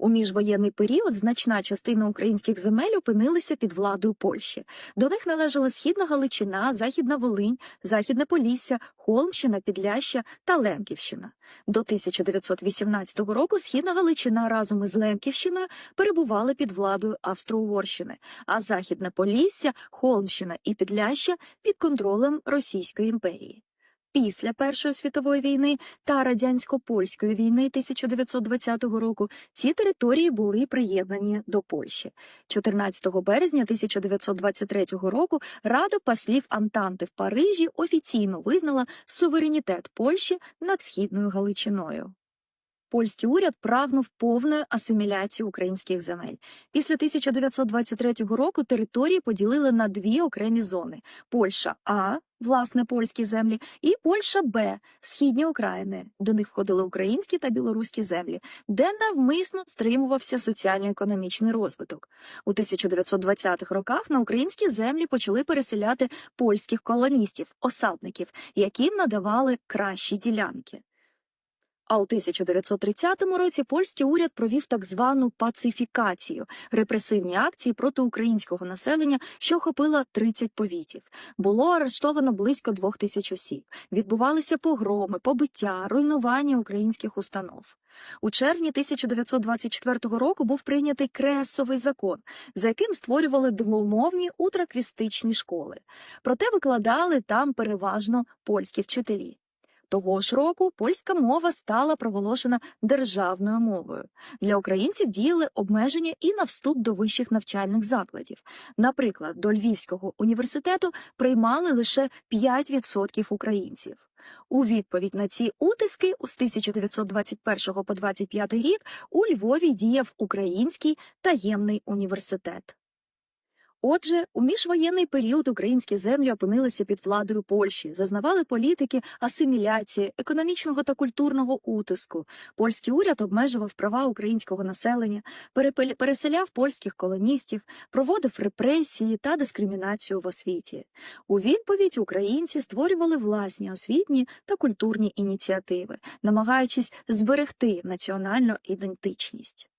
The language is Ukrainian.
У міжвоєнний період значна частина українських земель опинилися під владою Польщі. До них належала Східна Галичина, Західна Волинь, Західне Полісся, Холмщина, Підляща та Лемківщина. До 1918 року Східна Галичина разом із Лемківщиною перебували під владою Австро-Угорщини, а Західне Полісся, Холмщина і Підляща під контролем Російської імперії. Після Першої світової війни та радянсько-польської війни 1920 року ці території були приєднані до Польщі. 14 березня 1923 року Рада послів Антанти в Парижі офіційно визнала суверенітет Польщі над східною Галичиною. Польський уряд прагнув повної асиміляції українських земель. Після 1923 року території поділили на дві окремі зони: Польща А, власне польські землі, і Польща Б, східні окраїни. До них входили українські та білоруські землі, де навмисно стримувався соціально-економічний розвиток. У 1920-х роках на українські землі почали переселяти польських колоністів, осадників, яким надавали кращі ділянки. А у 1930 році польський уряд провів так звану пацифікацію репресивні акції проти українського населення, що охопила 30 повітів. Було арештовано близько двох тисяч осіб. Відбувалися погроми, побиття, руйнування українських установ. У червні 1924 року був прийнятий кресовий закон, за яким створювали двомовні утраквістичні школи. Проте викладали там переважно польські вчителі. Того ж року польська мова стала проголошена державною мовою. Для українців діяли обмеження і на вступ до вищих навчальних закладів. Наприклад, до Львівського університету приймали лише 5% українців. У відповідь на ці утиски з 1921 по 25 рік у Львові діяв Український таємний університет. Отже, у міжвоєнний період українські землі опинилися під владою Польщі, зазнавали політики асиміляції, економічного та культурного утиску. Польський уряд обмежував права українського населення, переселяв польських колоністів, проводив репресії та дискримінацію в освіті. У відповідь українці створювали власні освітні та культурні ініціативи, намагаючись зберегти національну ідентичність.